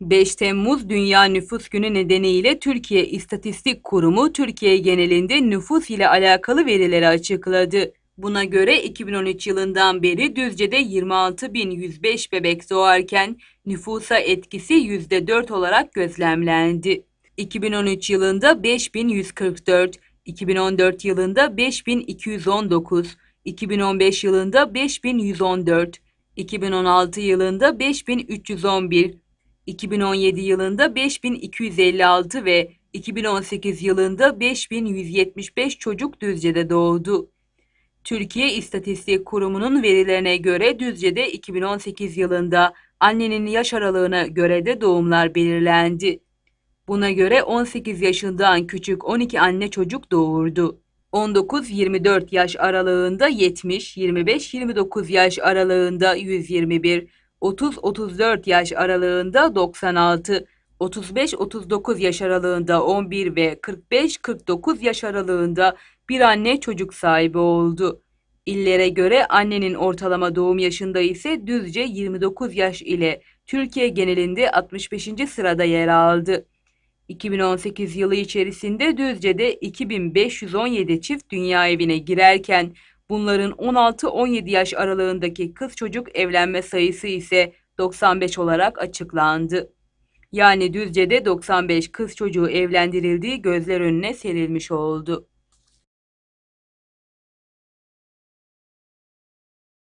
5 Temmuz Dünya Nüfus Günü nedeniyle Türkiye İstatistik Kurumu Türkiye genelinde nüfus ile alakalı verileri açıkladı. Buna göre 2013 yılından beri Düzce'de 26.105 bebek doğarken nüfusa etkisi %4 olarak gözlemlendi. 2013 yılında 5144, 2014 yılında 5219, 2015 yılında 5114, 2016 yılında 5311, 2017 yılında 5256 ve 2018 yılında 5175 çocuk Düzce'de doğdu. Türkiye İstatistik Kurumu'nun verilerine göre Düzce'de 2018 yılında annenin yaş aralığına göre de doğumlar belirlendi. Buna göre 18 yaşından küçük 12 anne çocuk doğurdu. 19-24 yaş aralığında 70, 25-29 yaş aralığında 121, 30-34 yaş aralığında 96, 35-39 yaş aralığında 11 ve 45-49 yaş aralığında bir anne çocuk sahibi oldu. İllere göre annenin ortalama doğum yaşında ise Düzce 29 yaş ile Türkiye genelinde 65. sırada yer aldı. 2018 yılı içerisinde Düzce'de 2517 çift dünya evine girerken bunların 16-17 yaş aralığındaki kız çocuk evlenme sayısı ise 95 olarak açıklandı. Yani Düzce'de 95 kız çocuğu evlendirildiği gözler önüne serilmiş oldu.